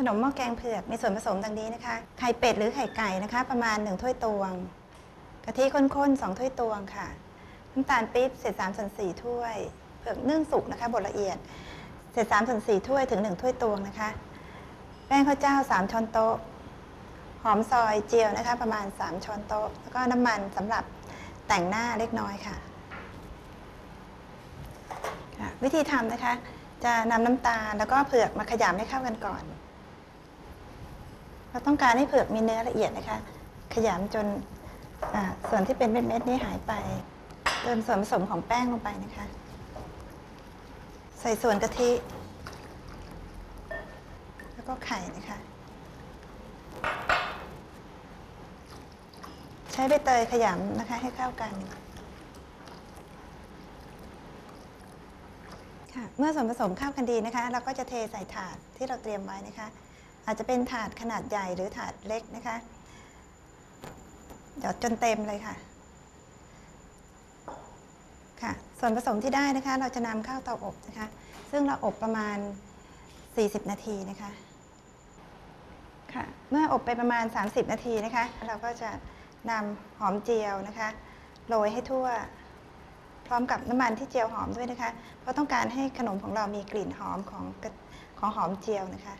ขนมหม้อแกงเผือกมีส่วนผสมดังนี้นะคะ ไข่เป็ดหรือไข่ไก่นะคะ ประมาณ 1 ถ้วยตวง กะทิข้นๆ 2 ถ้วยตวงค่ะ น้ำตาลปี๊บเศษ3ส่วน4ถ้วย เผือกนึ่งสุกนะคะบดละเอียด เศษ3ส่วน4ถ้วยถึง 1 ถ้วยตวงนะคะ แป้งข้าวเจ้า 3 ช้อนโต๊ะ หอมซอยเจียวนะคะ ประมาณ 3 ช้อนโต๊ะ แล้วก็น้ำมันสำหรับแต่งหน้าเล็กน้อยค่ะค่ะวิธีทำนะคะ จะนำน้ำตาลแล้วก็เผือกมาขยำให้เข้ากันก่อน เราต้องการให้เผือกมีเนื้อละเอียดนะคะ ขยำจนส่วนที่เป็นเม็ดๆนี้หายไป เติมส่วนผสมของแป้งลงไปนะคะ ใส่ส่วนกะทิ แล้วก็ไข่นะคะ ใช้ใบเตยขยำนะคะให้เข้ากันค่ะเมื่อส่วนผสมเข้ากันดีนะคะ เราก็จะเทใส่ถาดที่เราเตรียมไว้นะคะ อาจจะเป็นถาดขนาดใหญ่หรือถาดเล็กนะคะหยอดจนเต็มเลยค่ะ ค่ะ ส่วนผสมที่ได้นะคะ เราจะนำเข้าเตาอบนะคะ ซึ่งเราอบประมาณ 40 นาทีนะคะ ค่ะ เมื่ออบไปประมาณ 30 นาทีนะคะ เราก็จะนำหอมเจียวนะคะโรยให้ทั่ว พร้อมกับน้ำมันที่เจียวหอมด้วยนะคะ เพราะต้องการให้ขนมของเรามีกลิ่นหอมของของหอมเจียวนะคะ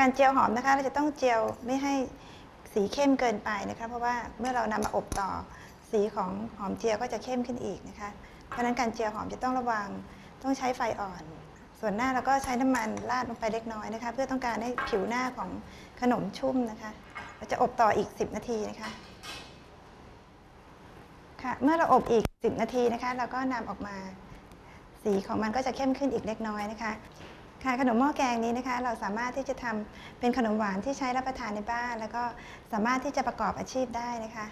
การเจียวหอมนะคะเราจะต้องเจียวไม่ให้สีเข้มเกินไปนะคะ เพราะว่าเมื่อเรานำมาอบต่อสีของหอมเจียวก็จะเข้มขึ้นอีกนะคะ เพราะฉะนั้นการเจียวหอมจะต้องระวังต้องใช้ไฟอ่อน ส่วนหน้าเราก็ใช้น้ำมันราดลงไปเล็กน้อยนะคะ เพื่อต้องการให้ผิวหน้าของขนมชุ่มนะคะเราจะอบต่ออีก 10 นาทีนะคะค่ะเมื่อเราอบอีก 10 นาทีนะคะ เราก็นำออกมาสีของมันก็จะเข้มขึ้นอีกเล็กน้อยนะคะ ค่ะขนมหม้อแกงนี้นะคะ เราสามารถที่จะทำเป็นขนมหวานที่ใช้รับประทานในบ้าน แล้วก็สามารถที่จะประกอบอาชีพได้นะคะ